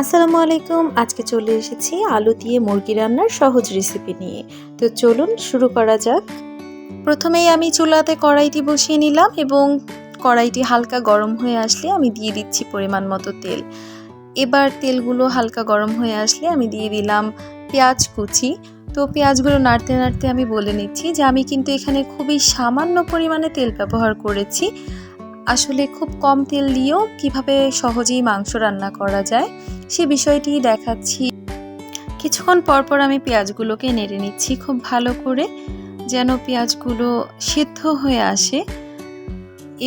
আসসালামু আলাইকুম। আজকে চলে এসেছি আলু দিয়ে মুরগি রান্নার সহজ রেসিপি নিয়ে। তো চলুন শুরু করা যাক। প্রথমেই আমি চুলাতে কড়াইটি বসিয়ে নিলাম এবং কড়াইটি হালকা গরম হয়ে আসলে আমি দিয়ে দিচ্ছি পরিমাণ মতো তেল। এবার তেলগুলো হালকা গরম হয়ে আসলে আমি দিয়ে দিলাম পেঁয়াজ কুচি। তো পেঁয়াজগুলো নাড়তে নাড়তে আমি বলে নিচ্ছি যে আমি কিন্তু এখানে খুবই সামান্য পরিমাণে তেল ব্যবহার করেছি। আসলে খুব কম তেল দিয়েও কীভাবে সহজেই মাংস রান্না করা যায়, সে বিষয়টি দেখাচ্ছি। কিছুক্ষণ পরপর আমি পেঁয়াজগুলোকে নেড়ে নিচ্ছি খুব ভালো করে, যেন পেঁয়াজগুলো সিদ্ধ হয়ে আসে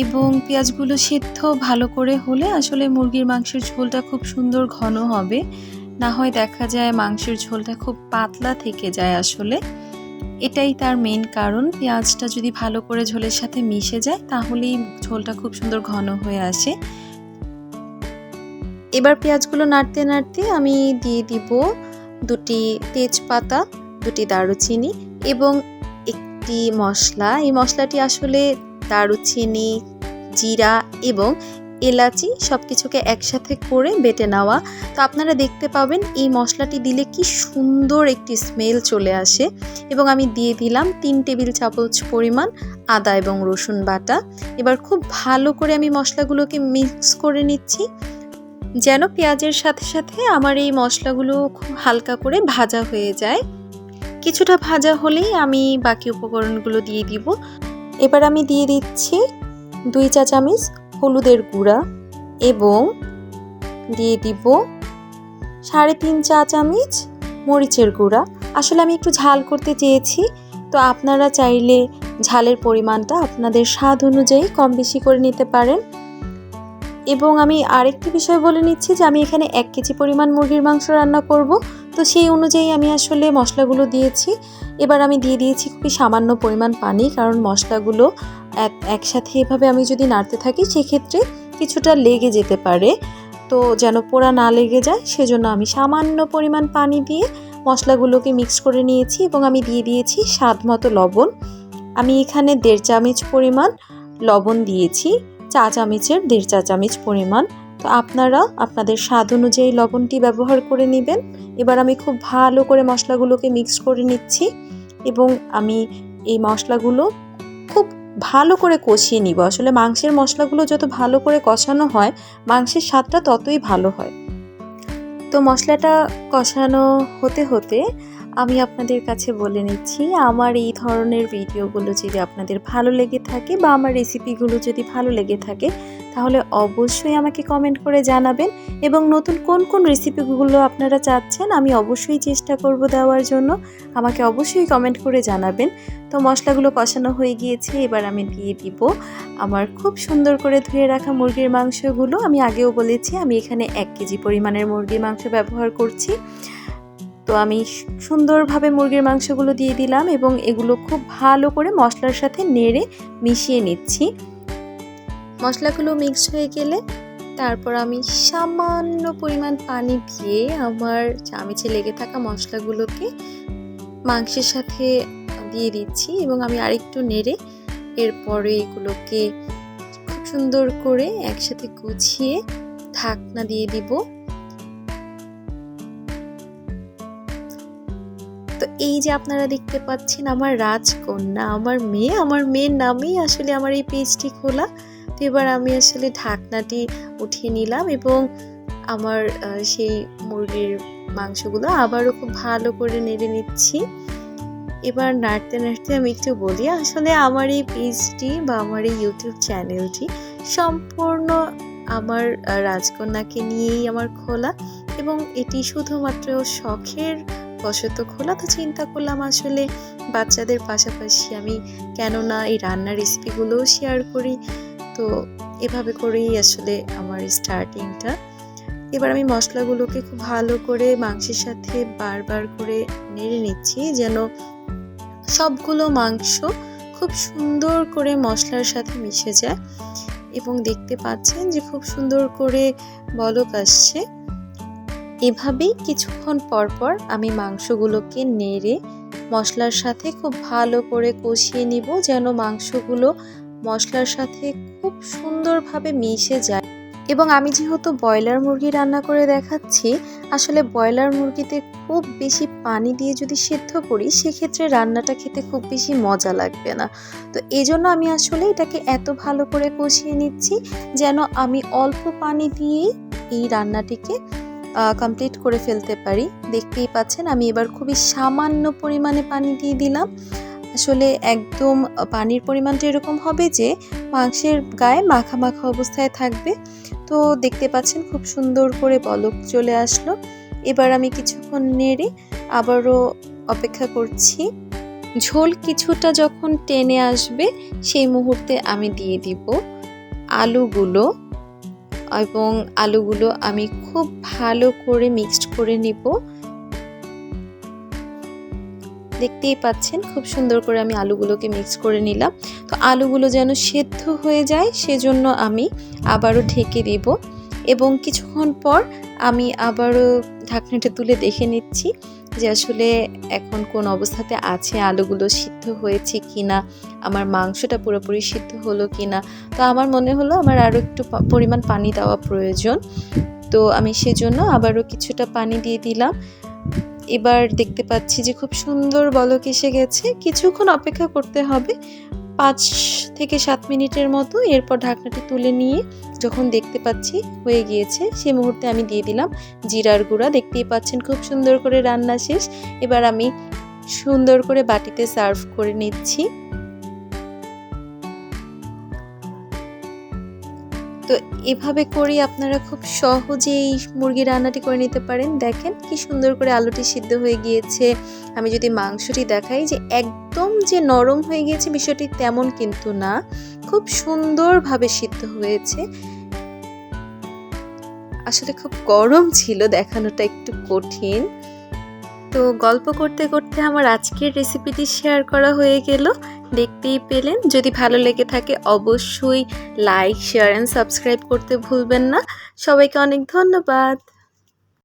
এবং পেঁয়াজগুলো সিদ্ধ ভালো করে হলে আসলে মুরগির মাংসের ঝোলটা খুব সুন্দর ঘন হবে। না হয় দেখা যায় মাংসের ঝোলটা খুব পাতলা থেকে যায় আসলে। এটাই তার মেন কারণ। পেঁয়াজটা যদি ভালো করে ঝোলের সাথে মিশে যায়, তাহলেই ঝোলটা খুব সুন্দর ঘন হয়ে আসে। এবার পেঁয়াজগুলো নাড়তে নাড়তে আমি দিয়ে দিব দুটি তেজপাতা, দুটি দারুচিনি এবং একটি মশলা। এই মশলাটি আসলে দারুচিনি, জিরা এবং এলাচি সব কিছুকে একসাথে করে বেটে নেওয়া। তো আপনারা দেখতে পাবেন এই মশলাটি দিলে কি সুন্দর একটি স্মেল চলে আসে। এবং আমি দিয়ে দিলাম তিন টেবিল চামচ পরিমাণ আদা এবং রসুন বাটা। এবার খুব ভালো করে আমি মশলাগুলোকে মিক্স করে নিচ্ছি। যেন পেঁয়াজের সাথে সাথে আমার এই মশলাগুলো খুব হালকা করে ভাজা হয়ে যায়। কিছুটা ভাজা হলেই আমি বাকি উপকরণগুলো দিয়ে দিব। এবার আমি দিয়ে দিচ্ছি দুই চা চামচ হলুদের গুঁড়া এবং দিয়ে দিব সাড়ে তিন চা চামচ মরিচের গুঁড়া। আসলে আমি একটু ঝাল করতে চেয়েছি, তো আপনারা চাইলে ঝালের পরিমাণটা আপনাদের স্বাদ অনুযায়ী কম বেশি করে নিতে পারেন। এবং আমি আরেকটি বিষয় বলে নিচ্ছি যে আমি এখানে এক কেজি পরিমাণ মুরগির মাংস রান্না করব, তো সেই অনুযায়ী আমি আসলে মশলাগুলো দিয়েছি। এবার আমি দিয়ে দিয়েছি খুবই সামান্য পরিমাণ পানি, কারণ মশলাগুলো এক, একসাথে এভাবে আমি যদি নাড়তে থাকি, সেক্ষেত্রে কিছুটা লেগে যেতে পারে। তো যেন পোড়া না লেগে যায়, সেজন্য আমি সামান্য পরিমাণ পানি দিয়ে মশলাগুলোকে মিক্স করে নিয়েছি এবং আমি দিয়ে দিয়েছি স্বাদ মতো লবণ। আমি এখানে দেড় চামচ পরিমাণ লবণ দিয়েছি, চা চামচের দেড় চা চামচ পরিমাণ। তো আপনারা আপনাদের স্বাদ অনুযায়ী লবণটি ব্যবহার করে নেবেন। এবার আমি খুব ভালো করে মশলাগুলোকে মিক্স করে নিচ্ছি এবং আমি এই মশলাগুলো খুব ভালো করে কষিয়ে নিব। আসলে মাংসের মশলাগুলো যত ভালো করে কষানো হয়, মাংসের স্বাদটা ততই ভালো হয়। তো মশলাটা কষানো হতে হতে আমি আপনাদের কাছে বলে নিচ্ছি, আমার এই ধরনের ভিডিওগুলো যদি আপনাদের ভালো লেগে থাকে বা আমার রেসিপিগুলো যদি ভালো লেগে থাকে তাহলে অবশ্যই আমাকে কমেন্ট করে জানাবেন এবং নতুন কোন কোন রেসিপিগুলো আপনারা চাচ্ছেন আমি অবশ্যই চেষ্টা করব দেওয়ার জন্য। আমাকে অবশ্যই কমেন্ট করে জানাবেন। তো মশলাগুলো কষানো হয়ে গিয়েছে, এবার আমি দিয়ে দিব আমার খুব সুন্দর করে ধুয়ে রাখা মুরগির মাংসগুলো। আমি আগেও বলেছি, আমি এখানে এক কেজি পরিমাণের মুরগির মাংস ব্যবহার করছি। তো আমি সুন্দরভাবে মুরগির মাংসগুলো দিয়ে দিলাম এবং এগুলো খুব ভালো করে মশলার সাথে নেড়ে মিশিয়ে নিচ্ছি। মশলাগুলো মিক্স হয়ে গেলে তারপর আমি সামান্য পরিমাণ পানি দিয়ে আমার চামিচে লেগে থাকা মশলাগুলোকে মাংসের সাথে দিয়ে দিচ্ছি এবং আমি আরেকটু নেড়ে এরপরে এগুলোকে খুব সুন্দর করে একসাথে গুছিয়ে ঢাকনা দিয়ে দিব। তো এই যে আপনারা দেখতে পাচ্ছেন আমার রাজকন্যা, আমার মেয়ে, আমার মেয়ের নামেই আসলে আমার এই পেজটি খোলা। তো এবার আমি আসলে ঢাকনাটি উঠিয়ে নিলাম এবং আমার সেই মুরগির মাংসগুলো আবারও খুব ভালো করে নেড়ে নিচ্ছি। এবার নাড়তে নাড়তে আমি একটু বলি, আসলে আমার এই পেজটি বা আমার এই ইউটিউব চ্যানেলটি সম্পূর্ণ আমার রাজকন্যাকে নিয়েই আমার খোলা এবং এটি শুধুমাত্র শখের বশত খোলা। তো চিন্তা করলাম আসলে বাচ্চাদের পাশাপাশি আমি কেননা এই রান্নার রেসিপিগুলোও শেয়ার করি। তো এভাবে করেই আসলে আমার স্টার্টিংটা এবার আমি মশলাগুলোকে খুব ভালো করে মাংসের সাথে বারবার করে নেড়ে নিচ্ছি যেন সবগুলো মাংস খুব সুন্দর করে মশলার সাথে মিশে যায় এবং দেখতে পাচ্ছেন যে খুব সুন্দর করে বলক আসছে। এভাবেই কিছুক্ষণ পর পর আমি মাংসগুলোকে নেড়ে মশলার সাথে খুব ভালো করে কষিয়ে নিব যেন মাংসগুলো মশলার সাথে খুব সুন্দরভাবে মিশে যায়। এবং আমি যেহেতু ব্রয়লার মুরগি রান্না করে দেখাচ্ছি, আসলে ব্রয়লার মুরগিতে খুব বেশি পানি দিয়ে যদি সেদ্ধ করি, সেক্ষেত্রে রান্নাটা খেতে খুব বেশি মজা লাগবে না। তো এই জন্য আমি আসলে এটাকে এত ভালো করে কষিয়ে নিচ্ছি, যেন আমি অল্প পানি দিয়েই এই রান্নাটিকে কমপ্লিট করে ফেলতে পারি। দেখতেই পাচ্ছেন, আমি এবার খুবই সামান্য পরিমাণে পানি দিয়ে দিলাম। আসলে একদম পানির পরিমাণটা এরকম হবে যে মাংসের গায়ে মাখা মাখা অবস্থায় থাকবে। তো দেখতে পাচ্ছেন খুব সুন্দর করে বলক চলে আসলো। এবার আমি কিছুক্ষণ নেড়ে আবারও অপেক্ষা করছি। ঝোল কিছুটা যখন টেনে আসবে সেই মুহূর্তে আমি দিয়ে দিব আলুগুলো এবং আলুগুলো আমি খুব ভালো করে মিক্সড করে নিব। দেখতেই পাচ্ছেন, খুব সুন্দর করে আমি আলুগুলোকে মিক্স করে নিলাম। তো আলুগুলো যেন সেদ্ধ হয়ে যায়, সেজন্য আমি আবারও ঢেকে দিব এবং কিছুক্ষণ পর আমি আবারও ঢাকনাটা তুলে দেখে নিচ্ছি যে আসলে এখন কোন অবস্থাতে আছে, আলুগুলো সিদ্ধ হয়েছে কিনা, আমার মাংসটা পুরোপুরি সিদ্ধ হলো কিনা। তো আমার মনে হলো আমার আরও একটু পরিমাণ পানি দেওয়া প্রয়োজন। তো আমি সেজন্য আবারও কিছুটা পানি দিয়ে দিলাম। এবার দেখতে পাচ্ছি যে খুব সুন্দর বলক এসে গেছে। কিছুক্ষণ অপেক্ষা করতে হবে, পাঁচ থেকে সাত মিনিটের মতো। এরপর ঢাকনাটি তুলে নিয়ে যখন দেখতে পাচ্ছি হয়ে গিয়েছে, সে মুহূর্তে আমি দিয়ে দিলাম জিরার গুঁড়া। দেখতেই পাচ্ছেন খুব সুন্দর করে রান্না শেষ। এবার আমি সুন্দর করে বাটিতে সার্ভ করে নিচ্ছি। তো এভাবে করে আপনারা খুব সহজেই মুরগি রান্নাটি করে নিতে পারেন। দেখেন কি সুন্দর করে আলুটি সিদ্ধ হয়ে গিয়েছে। আমি যদি মাংসটি দেখাই যে একদম যে নরম হয়ে গিয়েছে, বিষয়টি তেমন কিন্তু না। খুব সুন্দরভাবে সিদ্ধ হয়েছে। আসলে খুব গরম ছিল, দেখানোটা একটু কঠিন। তো গল্প করতে করতে আমার আজকের রেসিপিটি শেয়ার করা হয়ে গেল। দেখতেই পেলেন। যদি ভালো লেগে থাকে অবশ্যই লাইক শেয়ার অ্যান্ড সাবস্ক্রাইব করতে ভুলবেন না। সবাইকে অনেক ধন্যবাদ।